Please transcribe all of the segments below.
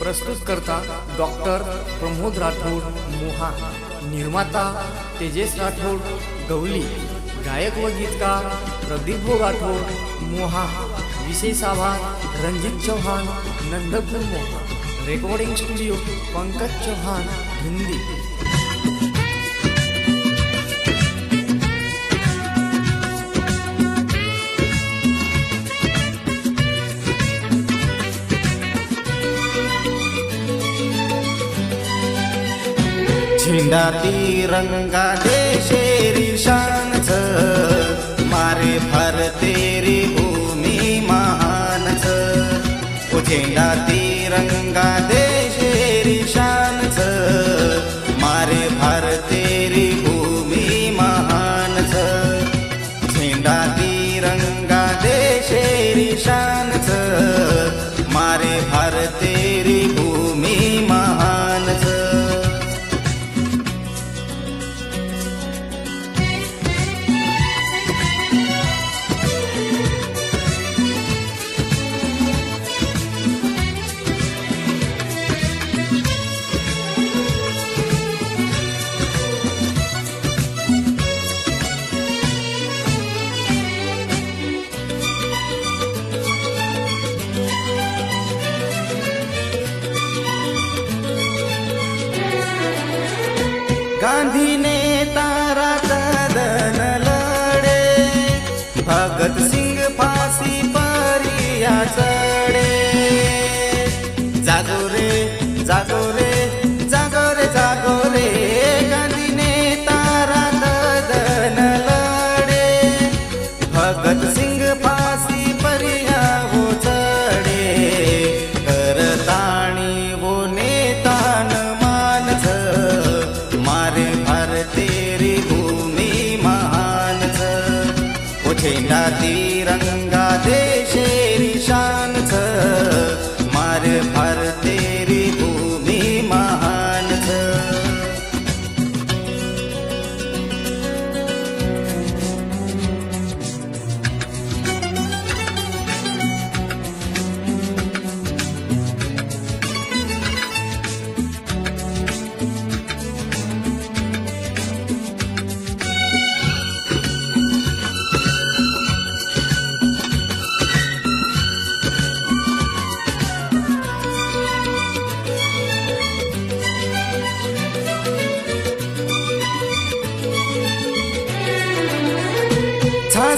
प्रस्तुत करता डॉक्टर प्रमोद राठोड मोहा निर्माता तेजेश राठोड गवली गायक व गीतकार प्रदीप राठोड मोहा विशेष आभार रणजित चौहान नंदपूर मोहा. Recording studio Pankaj Chauhan Hindi. dati rangka dese गांधीने तारा कदन लढे. भगत सिंग फासी परिया चढे. जागो रे जागो रे. तुझे ना तिरंगा देशे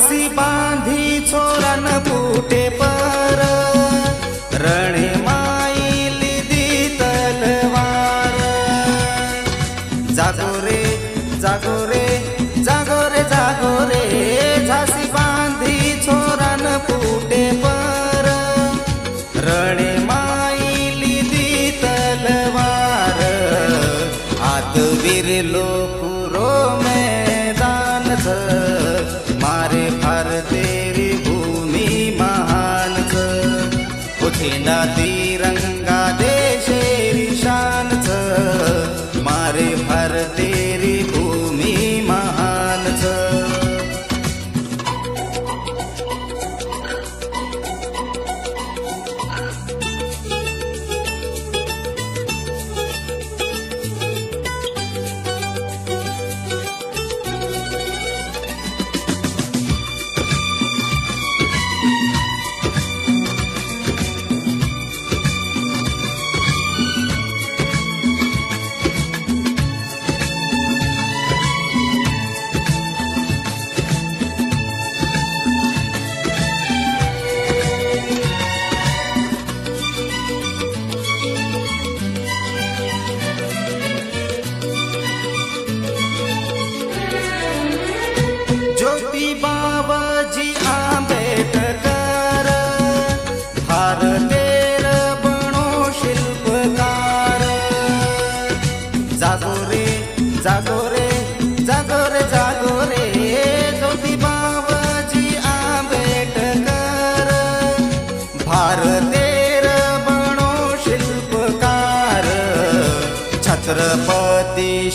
बंसी बांधी उठिना तिरंगा दे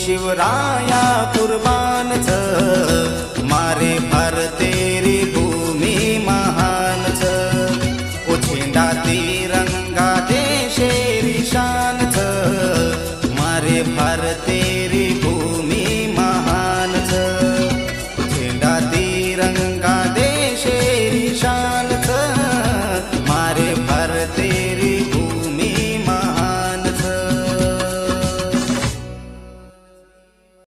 शिवराया कुर्बानच मारे भरते